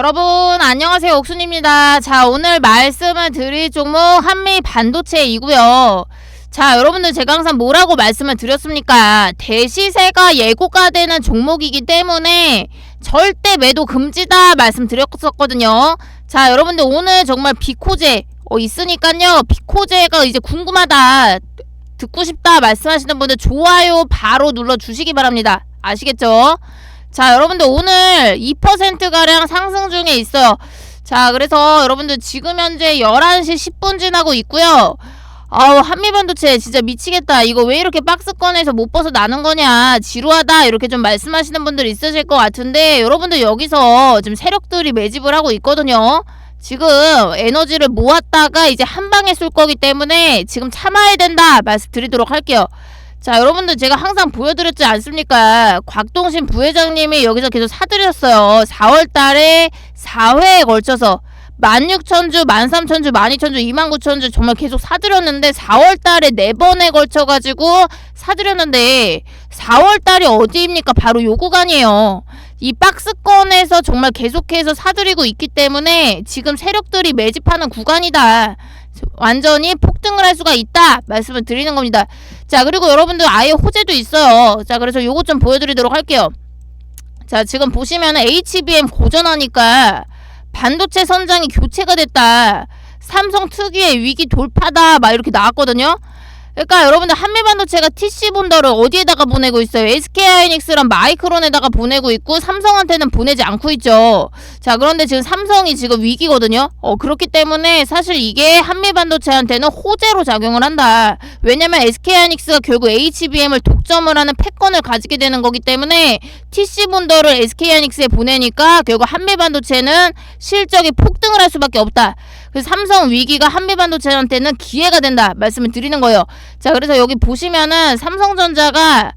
여러분 안녕하세요 옥순입니다. 자 오늘 말씀을 드릴 종목 한미 반도체이고요. 자 여러분들 제가 항상 뭐라고 말씀을 드렸습니까? 대시세가 예고가 되는 종목이기 때문에 절대 매도 금지다 말씀드렸었거든요. 자 여러분들 오늘 정말 비코제 어, 있으니까요. 비코제가 이제 궁금하다 듣고 싶다 말씀하시는 분들 좋아요 바로 눌러 주시기 바랍니다. 아시겠죠? 자, 여러분들 오늘 2%가량 상승 중에 있어요. 자, 그래서 여러분들 지금 현재 11시 10분 지나고 있고요. 아우, 한미반도체 진짜 미치겠다. 이거 왜 이렇게 박스권에서 못 벗어나는 거냐. 지루하다. 이렇게 좀 말씀하시는 분들 있으실 것 같은데, 여러분들 여기서 지금 세력들이 매집을 하고 있거든요. 지금 에너지를 모았다가 이제 한 방에 쏠 거기 때문에 지금 참아야 된다. 말씀드리도록 할게요. 자, 여러분들 제가 항상 보여드렸지 않습니까? 곽동신 부회장님이 여기서 계속 사드렸어요. 4월 달에 4회에 걸쳐서 16,000주, 13,000주, 12,000주, 29,000주 정말 계속 사드렸는데 4월 달에 4번에 걸쳐가지고 사드렸는데 4월 달이 어디입니까? 바로 요 구간이에요. 이 박스권에서 정말 계속해서 사드리고 있기 때문에 지금 세력들이 매집하는 구간이다. 완전히 폭등을 할 수가 있다 말씀을 드리는 겁니다. 자 그리고 여러분들 아예 호재도 있어요. 자 그래서 요것 좀 보여드리도록 할게요. 자 지금 보시면 HBM 고전하니까 반도체 선장이 교체가 됐다. 삼성 특유의 위기 돌파다 막 이렇게 나왔거든요. 그러니까 여러분들 한미반도체가 TC 본더를 어디에다가 보내고 있어요? SK하이닉스랑 마이크론에다가 보내고 있고 삼성한테는 보내지 않고 있죠. 자 그런데 지금 삼성이 지금 위기거든요. 어 그렇기 때문에 사실 이게 한미반도체한테는 호재로 작용을 한다. 왜냐면 SK하이닉스가 결국 HBM을 독점을 하는 패권을 가지게 되는 거기 때문에 TC 본더를 SK하이닉스에 보내니까 결국 한미반도체는 실적이 폭등을 할 수밖에 없다. 그래서 삼성 위기가 한미 반도체한테는 기회가 된다 말씀을 드리는 거예요. 자, 그래서 여기 보시면은 삼성전자가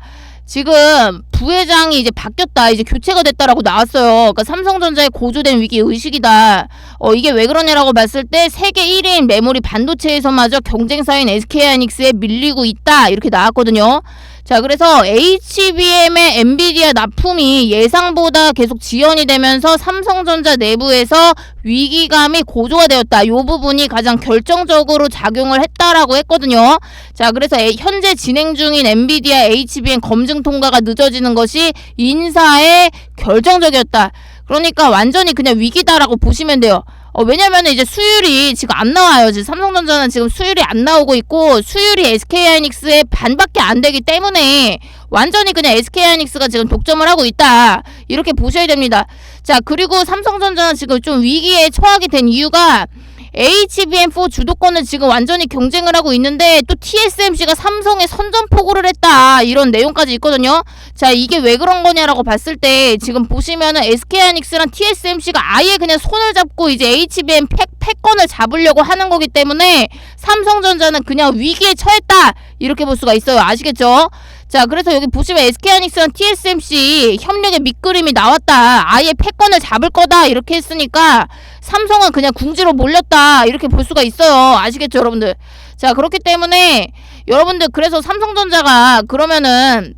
지금 부회장이 이제 바뀌었다. 이제 교체가 됐다라고 나왔어요. 그러니까 삼성전자의 고조된 위기 의식이다. 어, 이게 왜 그러냐라고 봤을 때 세계 1위인 메모리 반도체에서마저 경쟁사인 SK하이닉스에 밀리고 있다. 이렇게 나왔거든요. 자, 그래서 HBM의 엔비디아 납품이 예상보다 계속 지연이 되면서 삼성전자 내부에서 위기감이 고조가 되었다. 요 부분이 가장 결정적으로 작용을 했다라고 했거든요. 자, 그래서 현재 진행 중인 엔비디아 HBM 검증 통과가 늦어지는 것이 인사에 결정적이었다. 그러니까 완전히 그냥 위기다라고 보시면 돼요. 어, 왜냐면 이제 수율이 지금 안 나와요. 지금 삼성전자는 지금 수율이 안 나오고 있고 수율이 SK하이닉스의 반밖에 안 되기 때문에 완전히 그냥 SK하이닉스가 지금 독점을 하고 있다. 이렇게 보셔야 됩니다. 자, 그리고 삼성전자는 지금 좀 위기에 처하게 된 이유가 HBM4 주도권을 지금 완전히 경쟁을 하고 있는데 또 TSMC가 삼성에 선전포고를 했다 이런 내용까지 있거든요. 자 이게 왜 그런 거냐라고 봤을 때 지금 보시면은 SK하이닉스랑 TSMC가 아예 그냥 손을 잡고 이제 HBM 팩 패권을 잡으려고 하는 거기 때문에 삼성전자는 그냥 위기에 처했다 이렇게 볼 수가 있어요. 아시겠죠? 자, 그래서 여기 보시면 SK하이닉스랑 TSMC 협력의 밑그림이 나왔다. 아예 패권을 잡을 거다. 이렇게 했으니까 삼성은 그냥 궁지로 몰렸다. 이렇게 볼 수가 있어요. 아시겠죠, 여러분들? 자, 그렇기 때문에 여러분들 그래서 삼성전자가 그러면은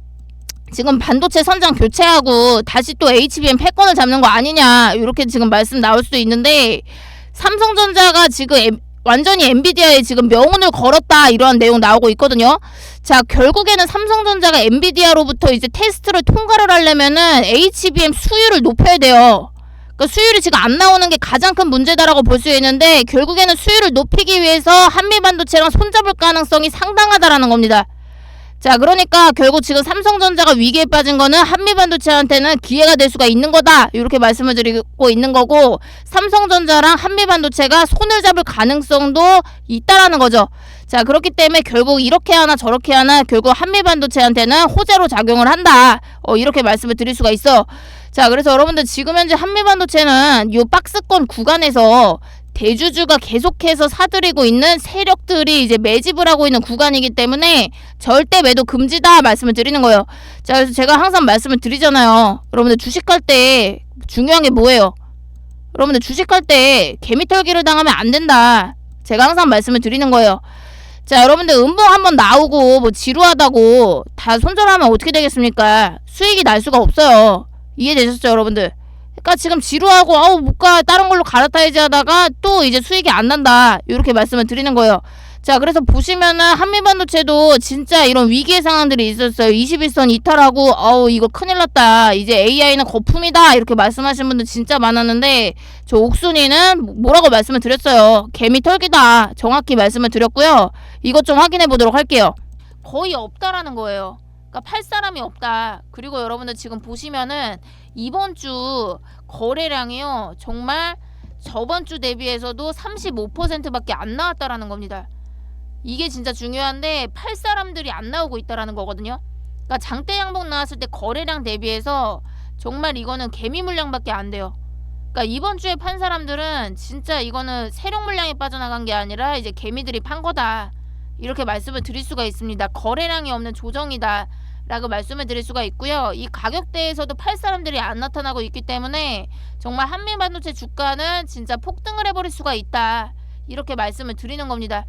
지금 반도체 선장 교체하고 다시 또 HBM 패권을 잡는 거 아니냐. 이렇게 지금 말씀 나올 수도 있는데 삼성전자가 지금 완전히 엔비디아에 지금 명운을 걸었다 이러한 내용 나오고 있거든요. 자 결국에는 삼성전자가 엔비디아로부터 이제 테스트를 통과를 하려면은 HBM 수율을 높여야 돼요. 그러니까 수율이 지금 안 나오는 게 가장 큰 문제다라고 볼 수 있는데 결국에는 수율을 높이기 위해서 한미 반도체랑 손잡을 가능성이 상당하다라는 겁니다. 자, 그러니까 결국 지금 삼성전자가 위기에 빠진 거는 한미반도체한테는 기회가 될 수가 있는 거다. 이렇게 말씀을 드리고 있는 거고 삼성전자랑 한미반도체가 손을 잡을 가능성도 있다라는 거죠. 자, 그렇기 때문에 결국 이렇게 하나 저렇게 하나 결국 한미반도체한테는 호재로 작용을 한다. 어, 이렇게 말씀을 드릴 수가 있어. 자, 그래서 여러분들 지금 현재 한미반도체는 요 박스권 구간에서 대주주가 계속해서 사들이고 있는 세력들이 이제 매집을 하고 있는 구간이기 때문에 절대 매도 금지다 말씀을 드리는 거예요. 자, 그래서 제가 항상 말씀을 드리잖아요. 여러분들 주식할 때 중요한 게 뭐예요? 여러분들 주식할 때 개미털기를 당하면 안 된다. 제가 항상 말씀을 드리는 거예요. 자, 여러분들 음봉 한번 나오고 뭐 지루하다고 다 손절하면 어떻게 되겠습니까? 수익이 날 수가 없어요. 이해되셨죠, 여러분들? 그러니까 지금 지루하고 아우 못 가 다른 걸로 갈아타야지 하다가 또 이제 수익이 안 난다 이렇게 말씀을 드리는 거예요. 자 그래서 보시면은 한미반도체도 진짜 이런 위기의 상황들이 있었어요. 21선 이탈하고 어우 이거 큰일 났다. 이제 AI는 거품이다 이렇게 말씀하신 분들 진짜 많았는데 저 옥순이는 뭐라고 말씀을 드렸어요. 개미 털기다 정확히 말씀을 드렸고요. 이것 좀 확인해 보도록 할게요. 거의 없다라는 거예요. 그러니까 팔 사람이 없다. 그리고 여러분들 지금 보시면은 이번 주 거래량이요. 정말 저번 주 대비해서도 35%밖에 안 나왔다라는 겁니다. 이게 진짜 중요한데 팔 사람들이 안 나오고 있다라는 거거든요. 그러니까 장대 양봉 나왔을 때 거래량 대비해서 정말 이거는 개미 물량밖에 안 돼요. 그러니까 이번 주에 판 사람들은 진짜 이거는 세력 물량이 빠져나간 게 아니라 이제 개미들이 판 거다. 이렇게 말씀을 드릴 수가 있습니다. 거래량이 없는 조정이다. 라고 말씀을 드릴 수가 있고요. 이 가격대에서도 팔 사람들이 안 나타나고 있기 때문에 정말 한미 반도체 주가는 진짜 폭등을 해버릴 수가 있다. 이렇게 말씀을 드리는 겁니다.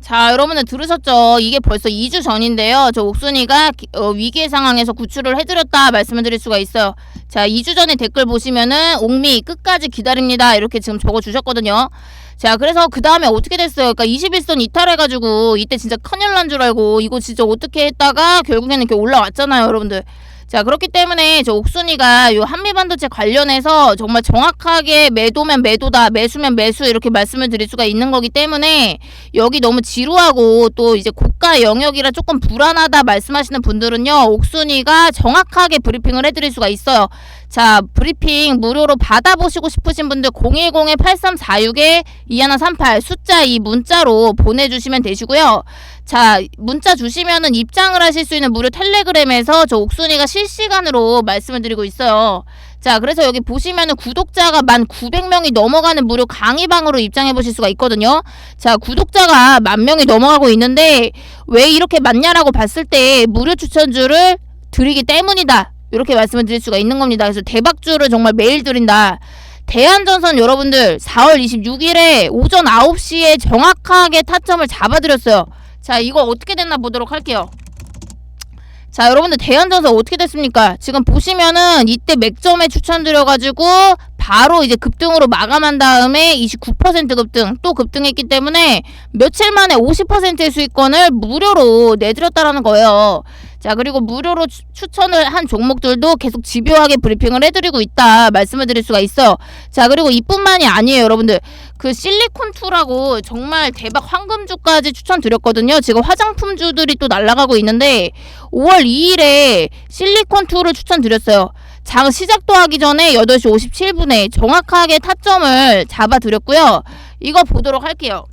자, 여러분들 들으셨죠? 이게 벌써 2주 전인데요. 저 옥순이가 기- 어, 위기의 상황에서 구출을 해드렸다 말씀을 드릴 수가 있어요. 자, 2주 전에 댓글 보시면은 옥미 끝까지 기다립니다. 이렇게 지금 적어주셨거든요. 자, 그래서 그 다음에 어떻게 됐어요? 그러니까 21선 이탈해가지고 이때 진짜 큰일 난 줄 알고 이거 진짜 어떻게 했다가 결국에는 이렇게 올라왔잖아요, 여러분들. 자, 그렇기 때문에 저 옥순이가 요 한미반도체 관련해서 정말 정확하게 매도면 매도다, 매수면 매수 이렇게 말씀을 드릴 수가 있는 거기 때문에 여기 너무 지루하고 또 이제 고가 영역이라 조금 불안하다 말씀하시는 분들은요, 옥순이가 정확하게 브리핑을 해드릴 수가 있어요. 자, 브리핑 무료로 받아보시고 싶으신 분들 010-8346-2138 숫자 이 문자로 보내주시면 되시고요. 자, 문자 주시면은 입장을 하실 수 있는 무료 텔레그램에서 저 옥순이가 실시간으로 말씀을 드리고 있어요. 자, 그래서 여기 보시면은 구독자가 만 900명이 넘어가는 무료 강의방으로 입장해 보실 수가 있거든요. 자, 구독자가 만 명이 넘어가고 있는데 왜 이렇게 많냐라고 봤을 때 무료 추천주를 드리기 때문이다. 이렇게 말씀을 드릴 수가 있는 겁니다. 그래서 대박주를 정말 매일 드린다. 대한전선 여러분들 4월 26일에 오전 9시에 정확하게 타점을 잡아드렸어요. 자, 이거 어떻게 됐나 보도록 할게요. 자, 여러분들 대한전선 어떻게 됐습니까? 지금 보시면은 이때 맥점에 추천드려가지고 바로 이제 급등으로 마감한 다음에 29% 급등 또 급등했기 때문에 며칠 만에 50%의 수익권을 무료로 내드렸다라는 거예요. 자, 그리고 무료로 추, 추천을 한 종목들도 계속 집요하게 브리핑을 해드리고 있다 말씀을 드릴 수가 있어요. 자, 그리고 이뿐만이 아니에요, 여러분들. 그 실리콘2라고 정말 대박 황금주까지 추천드렸거든요. 지금 화장품주들이 또 날아가고 있는데 5월 2일에 실리콘2를 추천드렸어요. 장 시작도 하기 전에 8시 57분에 정확하게 타점을 잡아드렸고요. 이거 보도록 할게요.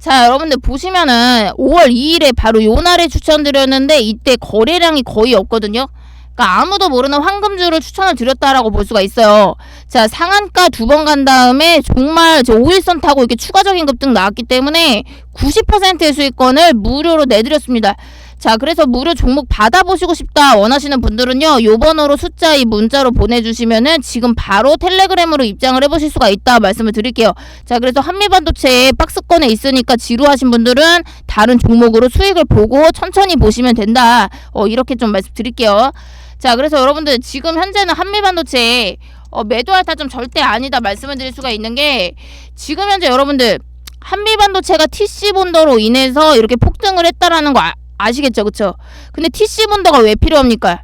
자, 여러분들 보시면은 5월 2일에 바로 요 날에 추천드렸는데 이때 거래량이 거의 없거든요. 그러니까 아무도 모르는 황금주를 추천을 드렸다라고 볼 수가 있어요. 자, 상한가 두 번 간 다음에 정말 저 5일선 타고 이렇게 추가적인 급등 나왔기 때문에 90%의 수익권을 무료로 내드렸습니다. 자, 그래서 무료 종목 받아보시고 싶다 원하시는 분들은요, 요 번호로 숫자 이 문자로 보내주시면은 지금 바로 텔레그램으로 입장을 해보실 수가 있다 말씀을 드릴게요. 자, 그래서 한미반도체 박스권에 있으니까 지루하신 분들은 다른 종목으로 수익을 보고 천천히 보시면 된다. 어, 이렇게 좀 말씀드릴게요. 자, 그래서 여러분들 지금 현재는 한미반도체 어, 매도할 타점 절대 아니다 말씀을 드릴 수가 있는 게 지금 현재 여러분들 한미반도체가 TC 본더로 인해서 이렇게 폭등을 했다라는 거 아, 아시겠죠, 그쵸? 근데 TC 본더가 왜 필요합니까?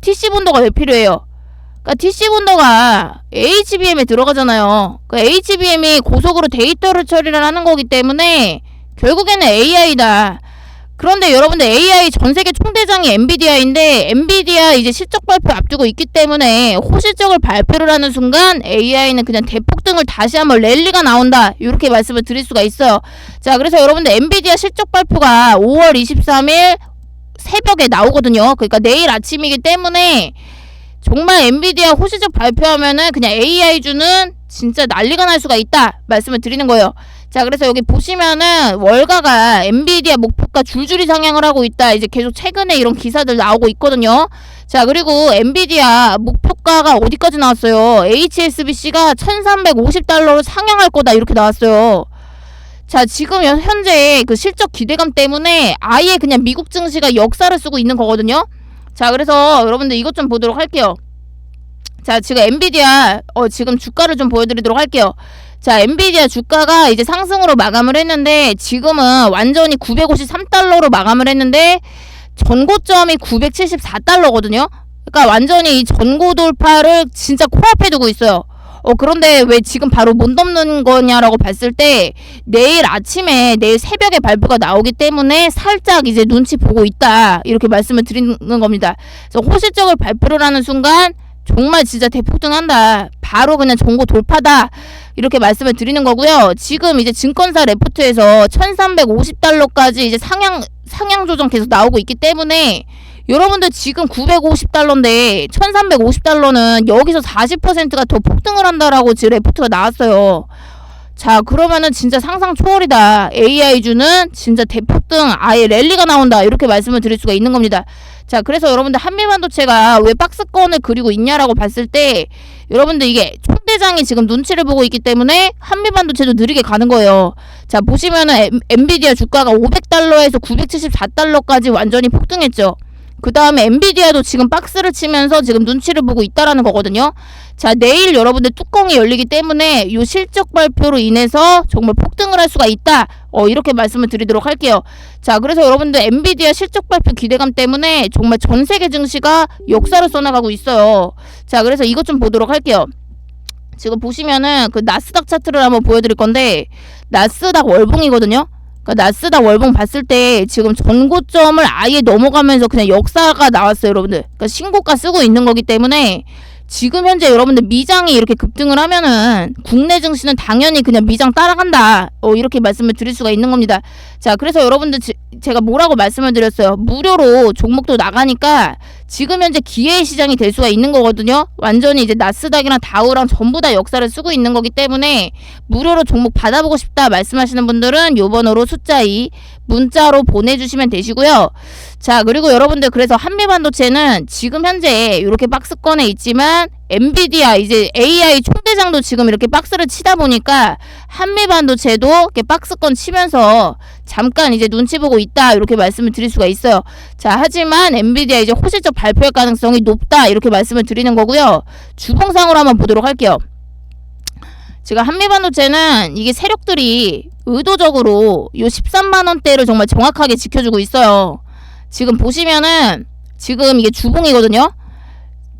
TC 본더가 왜 필요해요? 그러니까 TC 본더가 HBM에 들어가잖아요. 그 HBM이 고속으로 데이터를 처리를 하는 거기 때문에 결국에는 AI다. 그런데 여러분들 AI 전 세계 총대장이 엔비디아인데 엔비디아 이제 실적 발표 앞두고 있기 때문에 호실적을 발표를 하는 순간 AI는 그냥 대폭등을 다시 한번 랠리가 나온다 이렇게 말씀을 드릴 수가 있어요. 자 그래서 여러분들 엔비디아 실적 발표가 5월 23일 새벽에 나오거든요. 그러니까 내일 아침이기 때문에 정말 엔비디아 호실적 발표하면은 그냥 AI주는 진짜 난리가 날 수가 있다 말씀을 드리는 거예요. 자, 그래서 여기 보시면은 월가가 엔비디아 목표가 줄줄이 상향을 하고 있다. 이제 계속 최근에 이런 기사들 나오고 있거든요. 자, 그리고 엔비디아 목표가가 어디까지 나왔어요? HSBC가 1350달러로 상향할 거다. 이렇게 나왔어요. 자, 지금 현- 현재 그 실적 기대감 때문에 아예 그냥 미국 증시가 역사를 쓰고 있는 거거든요. 자, 그래서 여러분들 이것 좀 보도록 할게요. 자, 지금 엔비디아 어 지금 주가를 좀 보여드리도록 할게요. 자, 엔비디아 주가가 이제 상승으로 마감을 했는데 지금은 완전히 953달러로 마감을 했는데 전고점이 974달러거든요. 그러니까 완전히 이 전고 돌파를 진짜 코앞에 두고 있어요. 어 그런데 왜 지금 바로 못 넘는 거냐라고 봤을 때 내일 아침에 내일 새벽에 발표가 나오기 때문에 살짝 이제 눈치 보고 있다 이렇게 말씀을 드리는 겁니다. 그래서 호실적을 발표를 하는 순간 정말 진짜 대폭등한다. 바로 그냥 전고 돌파다. 이렇게 말씀을 드리는 거고요. 지금 이제 증권사 레포트에서 1350달러까지 이제 상향 상향 조정 계속 나오고 있기 때문에 여러분들 지금 950달러인데 1350달러는 여기서 40%가 더 폭등을 한다라고 지금 레포트가 나왔어요. 자 그러면은 진짜 상상 초월이다. AI주는 진짜 대폭등 아예 랠리가 나온다. 이렇게 말씀을 드릴 수가 있는 겁니다. 자 그래서 여러분들 한미반도체가 왜 박스권을 그리고 있냐라고 봤을 때 여러분들 이게 총대장이 지금 눈치를 보고 있기 때문에 한미반도체도 느리게 가는 거예요. 자 보시면은 엠, 엔비디아 주가가 500달러에서 974달러까지 완전히 폭등했죠. 그 다음에 엔비디아도 지금 박스를 치면서 지금 눈치를 보고 있다라는 거거든요. 자, 내일 여러분들 뚜껑이 열리기 때문에 이 실적 발표로 인해서 정말 폭등을 할 수가 있다. 어, 이렇게 말씀을 드리도록 할게요. 자, 그래서 여러분들 엔비디아 실적 발표 기대감 때문에 정말 전 세계 증시가 역사를 써나가고 있어요. 자, 그래서 이것 좀 보도록 할게요. 지금 보시면은 그 나스닥 차트를 한번 보여드릴 건데 나스닥 월봉이거든요. 그러니까 나스닥 월봉 봤을 때 지금 전고점을 아예 넘어가면서 그냥 역사가 나왔어요, 여러분들. 그러니까 신고가 쓰고 있는 거기 때문에 지금 현재 여러분들 미장이 이렇게 급등을 하면은 국내 증시는 당연히 그냥 미장 따라간다. 어, 이렇게 말씀을 드릴 수가 있는 겁니다. 자, 그래서 여러분들 지, 제가 뭐라고 말씀을 드렸어요. 무료로 종목도 나가니까 지금 현재 기회의 시장이 될 수가 있는 거거든요. 완전히 이제 나스닥이랑 다우랑 전부 다 역사를 쓰고 있는 거기 때문에 무료로 종목 받아보고 싶다 말씀하시는 분들은 요 번호로 숫자 2 문자로 보내주시면 되시고요. 자, 그리고 여러분들 그래서 한미반도체는 지금 현재 이렇게 박스권에 있지만 엔비디아 이제 AI 총대장도 지금 이렇게 박스를 치다 보니까 한미 반도체도 이렇게 박스권 치면서 잠깐 이제 눈치 보고 있다 이렇게 말씀을 드릴 수가 있어요. 자, 하지만 엔비디아 이제 호실적 발표할 가능성이 높다 이렇게 말씀을 드리는 거고요. 주봉상으로 한번 보도록 할게요. 지금 한미 반도체는 이게 세력들이 의도적으로 요 13만 원대를 정말 정확하게 지켜주고 있어요. 지금 보시면은 지금 이게 주봉이거든요.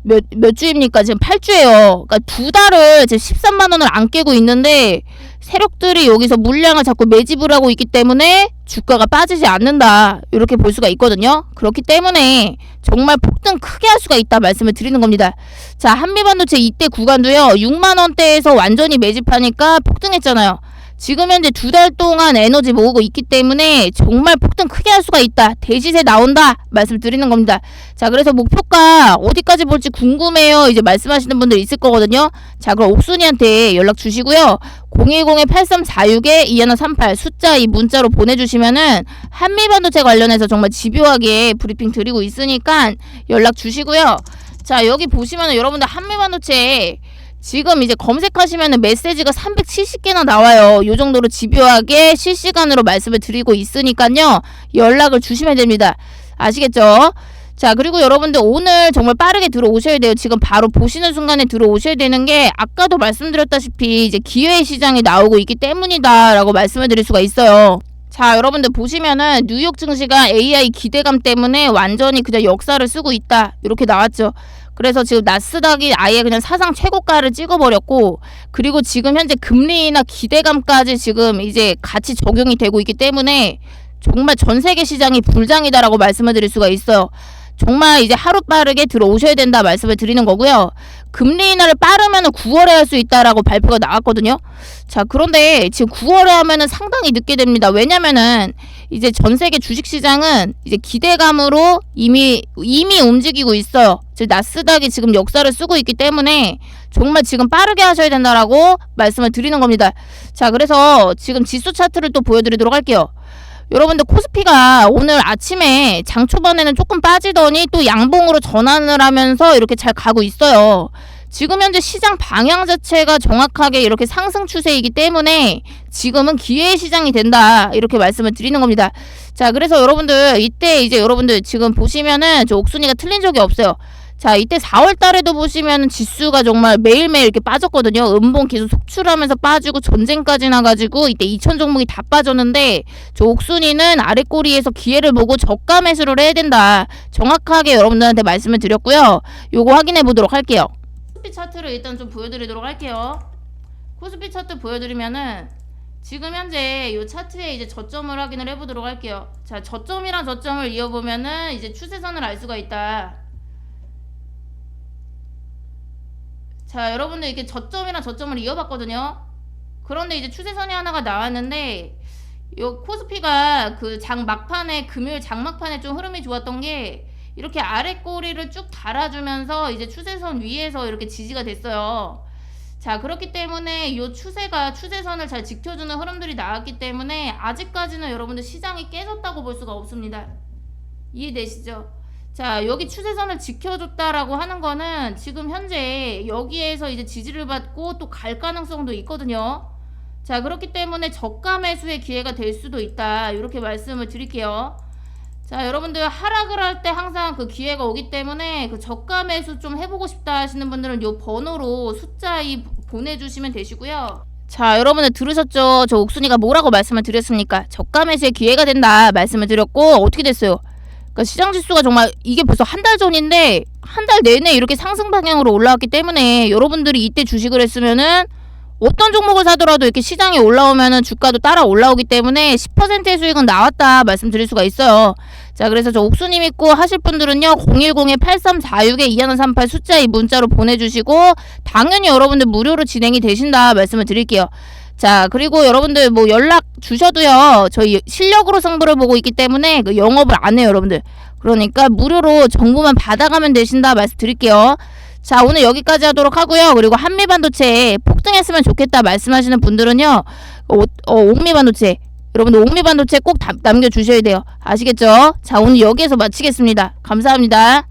몇, 몇 주입니까? 지금 8주예요. 그러니까 두 달을 지금 13만 원을 안 깨고 있는데 세력들이 여기서 물량을 자꾸 매집을 하고 있기 때문에 주가가 빠지지 않는다. 이렇게 볼 수가 있거든요. 그렇기 때문에 정말 폭등 크게 할 수가 있다 말씀을 드리는 겁니다. 자, 한미반도체 이때 구간도요. 6만 원대에서 완전히 매집하니까 폭등했잖아요. 지금 현재 두 달 동안 에너지 모으고 있기 때문에 정말 폭등 크게 할 수가 있다. 대시세 나온다. 말씀 드리는 겁니다. 자, 그래서 목표가 어디까지 볼지 궁금해요. 이제 말씀하시는 분들 있을 거거든요. 자, 그럼 옥순이한테 연락 주시고요. 010-8346-2138 숫자 이 문자로 보내주시면은 한미반도체 관련해서 정말 집요하게 브리핑 드리고 있으니까 연락 주시고요. 자, 여기 보시면은 여러분들 한미반도체 지금 이제 검색하시면 메시지가 370개나 나와요. 요 정도로 집요하게 실시간으로 말씀을 드리고 있으니까요. 연락을 주시면 됩니다. 아시겠죠? 자, 그리고 여러분들 오늘 정말 빠르게 들어오셔야 돼요. 지금 바로 보시는 순간에 들어오셔야 되는 게 아까도 말씀드렸다시피 이제 기회 시장이 나오고 있기 때문이다라고 말씀을 드릴 수가 있어요. 자, 여러분들 보시면은 뉴욕 증시가 AI 기대감 때문에 완전히 그냥 역사를 쓰고 있다. 이렇게 나왔죠. 그래서 지금 나스닥이 아예 그냥 사상 최고가를 찍어버렸고 그리고 지금 현재 금리나 기대감까지 지금 이제 같이 적용이 되고 있기 때문에 정말 전 세계 시장이 불장이다라고 말씀을 드릴 수가 있어요. 정말 이제 하루 빠르게 들어오셔야 된다 말씀을 드리는 거고요. 금리 인하를 빠르면 9월에 할 수 있다라고 발표가 나왔거든요. 자, 그런데 지금 9월에 하면은 상당히 늦게 됩니다. 왜냐면은 이제 전 세계 주식 시장은 이제 기대감으로 이미 이미 움직이고 있어요. 즉 나스닥이 지금 역사를 쓰고 있기 때문에 정말 지금 빠르게 하셔야 된다라고 말씀을 드리는 겁니다. 자, 그래서 지금 지수 차트를 또 보여드리도록 할게요. 여러분들 코스피가 오늘 아침에 장 초반에는 조금 빠지더니 또 양봉으로 전환을 하면서 이렇게 잘 가고 있어요. 지금 현재 시장 방향 자체가 정확하게 이렇게 상승 추세이기 때문에 지금은 기회의 시장이 된다. 이렇게 말씀을 드리는 겁니다. 자, 그래서 여러분들 이때 이제 여러분들 지금 보시면은 저 옥순이가 틀린 적이 없어요. 자, 이때 4월 달에도 보시면 지수가 정말 매일매일 이렇게 빠졌거든요. 음봉 계속 속출하면서 빠지고 전쟁까지 나가지고 이때 2천 종목이 다 빠졌는데 저 옥순이는 아래 꼬리에서 기회를 보고 저가 매수를 해야 된다. 정확하게 여러분들한테 말씀을 드렸고요. 요거 확인해 보도록 할게요. 코스피 차트를 일단 좀 보여드리도록 할게요. 코스피 차트 보여드리면은 지금 현재 이 차트에 이제 저점을 확인을 해보도록 할게요. 자, 저점이랑 저점을 이어보면은 이제 추세선을 알 수가 있다. 자, 여러분들 이렇게 저점이랑 저점을 이어봤거든요. 그런데 이제 추세선이 하나가 나왔는데 요 코스피가 그 장 막판에 금요일 장 막판에 좀 흐름이 좋았던 게 이렇게 아래 꼬리를 쭉 달아주면서 이제 추세선 위에서 이렇게 지지가 됐어요. 자, 그렇기 때문에 이 추세가 추세선을 잘 지켜주는 흐름들이 나왔기 때문에 아직까지는 여러분들 시장이 깨졌다고 볼 수가 없습니다. 이해되시죠? 자, 여기 추세선을 지켜줬다라고 하는 거는 지금 현재 여기에서 이제 지지를 받고 또 갈 가능성도 있거든요. 자, 그렇기 때문에 저가 매수의 기회가 될 수도 있다. 이렇게 말씀을 드릴게요. 자, 여러분들 하락을 할 때 항상 그 기회가 오기 때문에 그 저가 매수 좀 해보고 싶다 하시는 분들은 요 번호로 숫자 2 보내주시면 되시고요. 자, 여러분들 들으셨죠? 저 옥순이가 뭐라고 말씀을 드렸습니까? 저가 매수의 기회가 된다 말씀을 드렸고 어떻게 됐어요? 그러니까 시장 지수가 정말 이게 벌써 한 달 전인데 한 달 내내 이렇게 상승 방향으로 올라왔기 때문에 여러분들이 이때 주식을 했으면은 어떤 종목을 사더라도 이렇게 시장에 올라오면은 주가도 따라 올라오기 때문에 10%의 수익은 나왔다 말씀드릴 수가 있어요. 자, 그래서 저 옥수님 믿고 하실 분들은요, 010-8346-2138 숫자 이 문자로 보내주시고, 당연히 여러분들 무료로 진행이 되신다 말씀을 드릴게요. 자, 그리고 여러분들 뭐 연락 주셔도요, 저희 실력으로 승부를 보고 있기 때문에 그 영업을 안 해요, 여러분들. 그러니까 무료로 정보만 받아가면 되신다 말씀드릴게요. 자, 오늘 여기까지 하도록 하고요. 그리고 한미 반도체 폭등했으면 좋겠다 말씀하시는 분들은요, 어, 어, 옥미 반도체. 여러분들 옥미 반도체 꼭 담- 남겨주셔야 돼요. 아시겠죠? 자, 오늘 여기에서 마치겠습니다. 감사합니다.